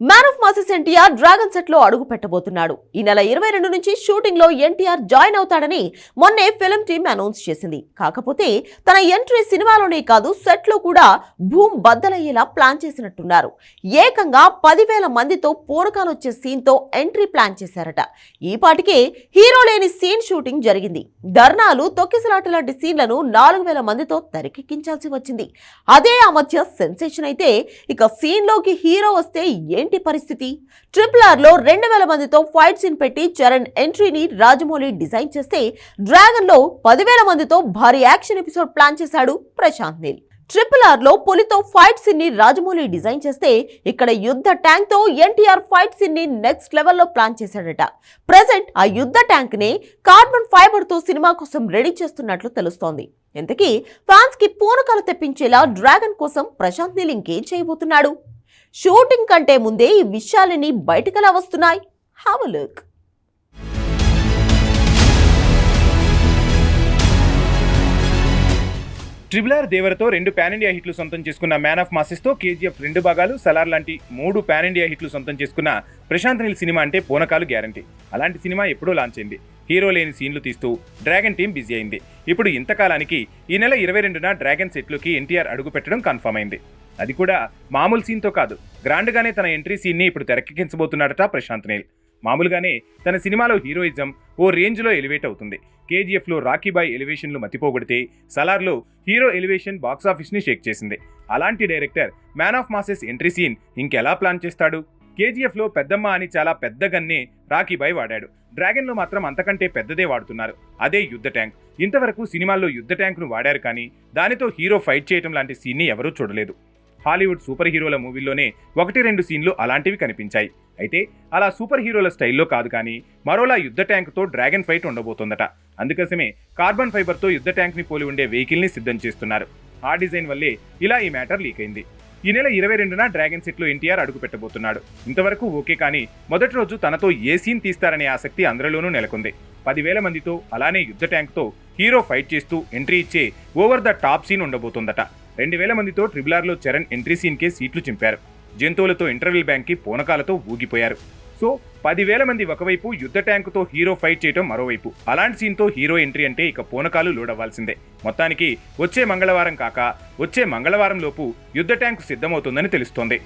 Man of masses NTR dragon సెట్లో అడుగు పెట్టబోతున్నాడు. ఈ నెల ఇరవై రెండు నుంచి షూటింగ్లో ఎన్టీఆర్ జాయిన్ అవుతాడని మొన్నే ఫిల్మ్ టీమ్ అనౌన్స్ చేసింది. కాకపోతే తన ఎంట్రీ సినిమాలోనే కాదు సెట్లో కూడా భూమ్ బద్దలయ్యేలా ప్లాన్ చేసినట్టున్నారు. ఏకంగా పదివేల మందితో పూరకాలొచ్చే వచ్చే సీన్తో ఎంట్రీ ప్లాన్ చేశారట. ఈ పాటికే హీరో లేని సీన్ షూటింగ్ జరిగింది. ధర్నాలు తొక్కిసలాట లాంటి సీన్లను నాలుగు వేల మందితో తెరకెక్కించాల్సి వచ్చింది. అదే ఆ మధ్య సెన్సేషన్ అయితే ఇక సీన్లోకి హీరో వస్తే ఏంటి పరిస్థితి? ట్రిపుల్ ఆర్లో రెండు వేల మందితో ఫైట్ సీన్ పెట్టి చరణ్ ఎంట్రీని రాజమౌళి డిజైన్ చేస్తే డ్రాగన్లో పదివేల మందితో భారీ యాక్షన్ ఎపిసోడ్ ప్లాన్ చేశాడు ప్రశాంత్ నీల్. ట్రిపుల్ ఆర్లో పులితో ఫైట్ సీన్ని రాజమౌళి డిజైన్ చేస్తే ఇక్కడ యుద్ధ ట్యాంక్తో ఎన్టీఆర్ ఫైట్ సీన్ని నెక్స్ట్ లెవెల్లో ప్లాన్ చేశాడట. ప్రెసెంట్ ఆ యుద్ధ ట్యాంక్ని కార్బన్ ఫైబర్తో సినిమా కోసం రెడీ చేస్తున్నట్లు తెలుస్తోంది. ఇంతకీ ఫ్యాన్స్కి పూనకాలు తెప్పించేలా డ్రాగన్ కోసం ప్రశాంత్ నీల్ ఇంకేం చేయబోతున్నాడు. షూటింగ్ కంటే ముందే ఈ విషయాలని బయటకలా వస్తున్నాయి. హావ్ లుక్ ట్రిబుల్ ఆర్ దేవరతో రెండు పాన్ ఇండియా హిట్లు సొంతం చేసుకున్న మ్యాన్ ఆఫ్ మాసెస్తో కేజీఎఫ్ రెండు భాగాలు సలార్ లాంటి మూడు పాన్ ఇండియా హిట్లు సొంతం చేసుకున్న ప్రశాంత్ నీల్ సినిమా అంటే పూనకాలు గ్యారంటీ అలాంటి సినిమా ఎప్పుడో లాంచ్ అయింది. హీరో లేని సీన్లు తీస్తూ డ్రాగన్ టీం బిజీ అయింది. ఇప్పుడు ఇంతకాలానికి ఈ నెల ఇరవై రెండున డ్రాగన్ సెట్లోకి ఎన్టీఆర్ అడుగుపెట్టడం కన్ఫర్మ్ అయింది. అది కూడా మామూలు సీన్తో కాదు. గ్రాండ్గానే తన ఎంట్రీ సీన్ని ఇప్పుడు తెరకెక్కించబోతున్నాడట ప్రశాంత్ నీల్. మామూలుగానే తన సినిమాలో హీరోయిజం ఓ రేంజ్లో ఎలివేట్ అవుతుంది. కేజీఎఫ్లో రాఖీబాయ్ ఎలివేషన్లు మతిపోగొడితే సలార్లో హీరో ఎలివేషన్ బాక్సాఫీస్ని షేక్ చేసింది. అలాంటి director man of masses entry scene ఇంకెలా ప్లాన్ చేస్తాడు? కేజీఎఫ్లో పెద్దమ్మ అని చాలా పెద్ద గన్నే రాఖీబాయ్ వాడాడు. డ్రాగన్లో మాత్రం అంతకంటే పెద్దదే వాడుతున్నారు. అదే యుద్ధ ట్యాంక్. ఇంతవరకు సినిమాల్లో యుద్ధ ట్యాంక్ను వాడారు కానీ దానితో హీరో ఫైట్ చేయటం లాంటి సీన్ని ఎవరూ చూడలేదు. హాలీవుడ్ సూపర్ హీరోల మూవీల్లోనే ఒకటి రెండు సీన్లు అలాంటివి కనిపించాయి. అయితే అలా సూపర్ హీరోల స్టైల్లో కాదు కానీ మరోలా యుద్ధ ట్యాంక్తో డ్రాగన్ ఫైట్ ఉండబోతోందట. అందుకోసమే కార్బన్ ఫైబర్తో యుద్ధ ట్యాంక్ని పోలి ఉండే వెహికల్ని సిద్ధం చేస్తున్నారు. ఆ డిజైన్ వల్లే ఇలా ఈ మ్యాటర్ లీక్ అయింది. ఈ నెల ఇరవై రెండున డ్రాగన్ సెట్లో ఎన్టీఆర్ అడుగు పెట్టబోతున్నాడు. ఇంతవరకు ఓకే కానీ మొదటి రోజు తనతో ఏ సీన్ తీస్తారనే ఆసక్తి అందరిలోనూ నెలకొంది. పదివేల మందితో అలానే యుద్ధ ట్యాంక్తో హీరో ఫైట్ చేస్తూ ఎంట్రీ ఇచ్చే ఓవర్ ద టాప్ సీన్ ఉండబోతోందట. రెండు వేల మందితో ట్రిబులార్లో చరణ్ ఎంట్రీ సీన్కే సీట్లు చింపారు. జంతువులతో ఇంటర్వెల్ బ్యాంక్కి పూనకాలతో ఊగిపోయారు. సో పదివేల మంది ఒకవైపు యుద్ధ ట్యాంకుతో హీరో ఫైట్ చేయటం మరోవైపు. అలాంటి సీన్తో హీరో ఎంట్రీ అంటే ఇక పూనకాలు లోడవ్వాల్సిందే. మొత్తానికి వచ్చే మంగళవారం కాక వచ్చే మంగళవారం లోపు యుద్ధ ట్యాంకు సిద్ధమవుతుందని తెలుస్తోంది.